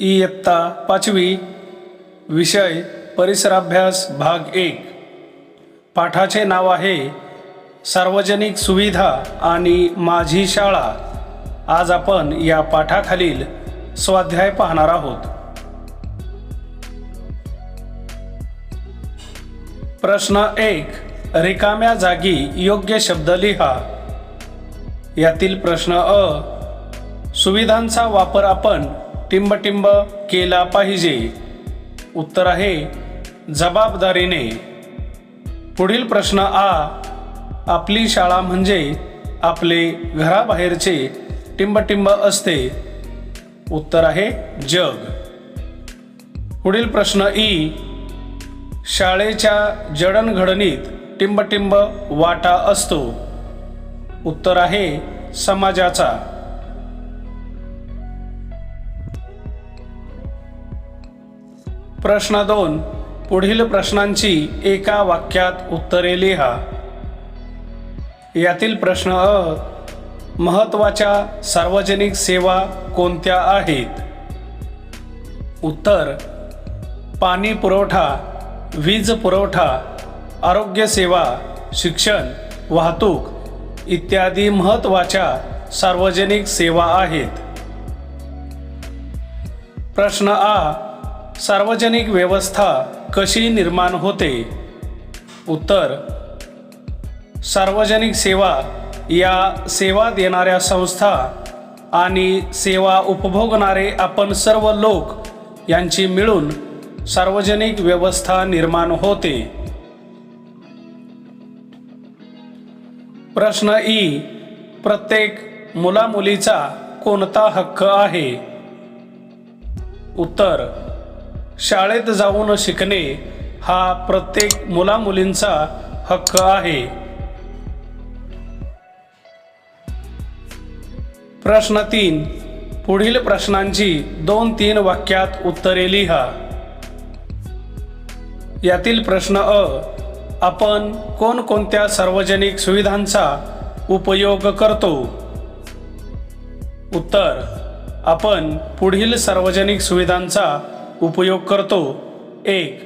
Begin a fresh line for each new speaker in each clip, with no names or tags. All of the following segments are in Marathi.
इयत्ता पाचवी विषय परिसराभ्यास भाग एक. पाठाचे नाव आहे सार्वजनिक सुविधा आणि माझी शाळा. आज आपण या पाठाखालील स्वाध्याय पाहणार आहोत. प्रश्न एक. रिकाम्या जागी योग्य शब्द लिहा. यातील प्रश्न अ. सुविधांचा वापर आपण टिंबटिंब केला पाहिजे. उत्तर आहे जबाबदारीने. पुढील प्रश्न आ. आपली शाळा म्हणजे आपले घराबाहेरचे टिंबटिंब असते. उत्तर आहे जग. पुढील प्रश्न ई. शाळेच्या जडणघडणीत टिंबटिंब वाटा असतो. उत्तर आहे समाजाचा. प्रश्न दोन पुढील प्रश्नांची एका वाक्यात उत्तरे लिहा. यातील प्रश्न अ महत्त्वाच्या सार्वजनिक सेवा कोणत्या आहेत? उत्तर पाणी पुरवठा वीज पुरवठा आरोग्यसेवा शिक्षण वाहतूक इत्यादी महत्त्वाच्या सार्वजनिक सेवा आहेत. प्रश्न आ सार्वजनिक व्यवस्था कशी निर्माण होते? उत्तर सार्वजनिक सेवा या सेवा देणाऱ्या संस्था आणि सेवा उपभोगणारे आपण सर्व लोक यांची मिळून सार्वजनिक व्यवस्था निर्माण होते. प्रश्न ई प्रत्येक मुलामुलीचा कोणता हक्क आहे? उत्तर शाळेत जाऊन शिकणे हा प्रत्येक मुलामुलींचा हक्क आहे. प्रश्न तीन पुढील प्रश्नांची दोन तीन वाक्यात उत्तरे लिहा. यातील प्रश्न अ आपण कोणकोणत्या सार्वजनिक सुविधांचा उपयोग करतो? उत्तर आपण पुढील सार्वजनिक सुविधांचा उपयोग करतो. एक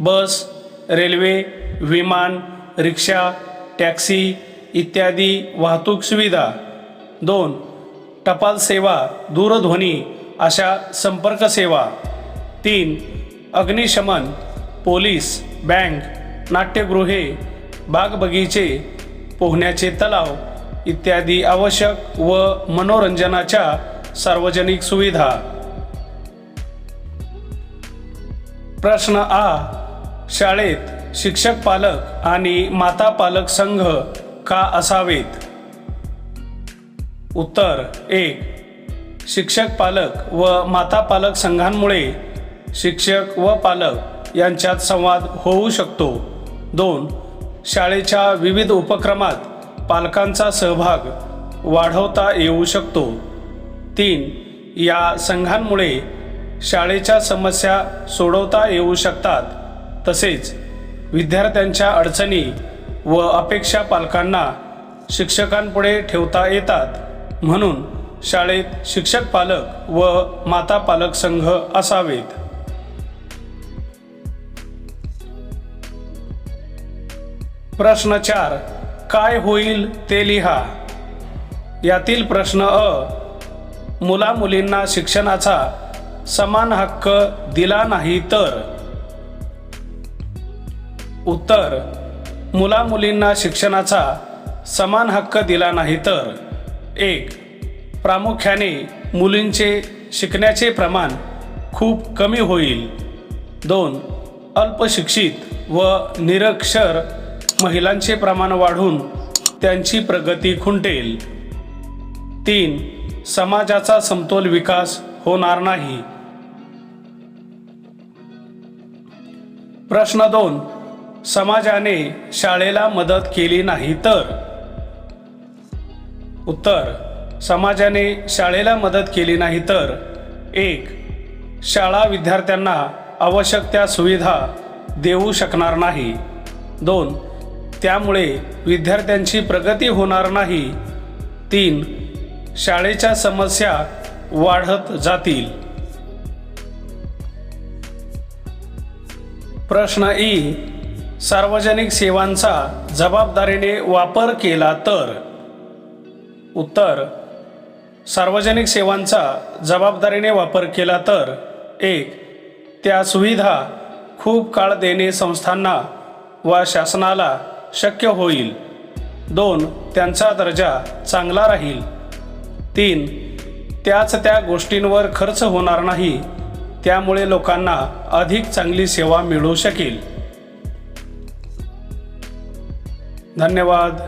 बस रेल्वे विमान रिक्षा टॅक्सी इत्यादी वाहतूक सुविधा. दोन टपाल सेवा दूरध्वनी अशा संपर्क सेवा. तीन अग्निशमन पोलीस बँक नाट्यगृहे बागबगीचे पोहण्याचे तलाव इत्यादी आवश्यक व मनोरंजनाच्या सार्वजनिक सुविधा. प्रश्न आ. शाळेत शिक्षक पालक आणि माता पालक संघ का असावेत? उत्तर एक शिक्षक पालक व माता पालक संघांमुळे शिक्षक व पालक यांच्यात संवाद होऊ शकतो. दोन शाळेच्या विविध उपक्रमात पालकांचा सहभाग वाढवता येऊ शकतो. तीन या संघांमुळे शाळेच्या समस्या सोडवता येऊ शकतात. तसेच विद्यार्थ्यांच्या अडचणी व अपेक्षा पालकांना शिक्षकांपुढे ठेवता येतात. म्हणून शाळेत शिक्षक पालक व माता पालक संघ असावेत. प्रश्न चार काय होईल ते लिहा. यातील प्रश्न अ मुला मुलींना शिक्षणाचा समान हक्क दिला नाही तर. उत्तर मुला मुलींना शिक्षणाचा समान हक्क दिला नाही तर. एक प्रामुख्याने मुलींचे शिकण्याचे प्रमाण खूप कमी होईल. दोन अल्पशिक्षित व निरक्षर महिलांचे प्रमाण वाढून त्यांची प्रगती खुंटेल. तीन समाजाचा समतोल विकास होणार नाही. प्रश्न दोन समाजाने शाळेला मदत केली नाही तर? उत्तर समाजाने शाळेला मदत केली नाही तर? एक शाळा विद्यार्थ्यांना आवश्यक त्या सुविधा देऊ शकणार नाही. दोन त्यामुळे विद्यार्थ्यांची प्रगती होणार नाही. तीन शाळेच्या समस्या वाढत जातील. प्रश्न ई सार्वजनिक सेवांचा जबाबदारीने वापर केला तर. उत्तर सार्वजनिक सेवांचा जबाबदारीने वापर केला तर. एक त्या सुविधा खूप काळ देणे संस्थांना व शासनाला शक्य होईल. दोन त्यांचा दर्जा चांगला राहील. तीन त्याच त्या गोष्टींवर खर्च होणार नाही त्यामुळे लोकांना अधिक चांगली सेवा मिळू शकेल. धन्यवाद.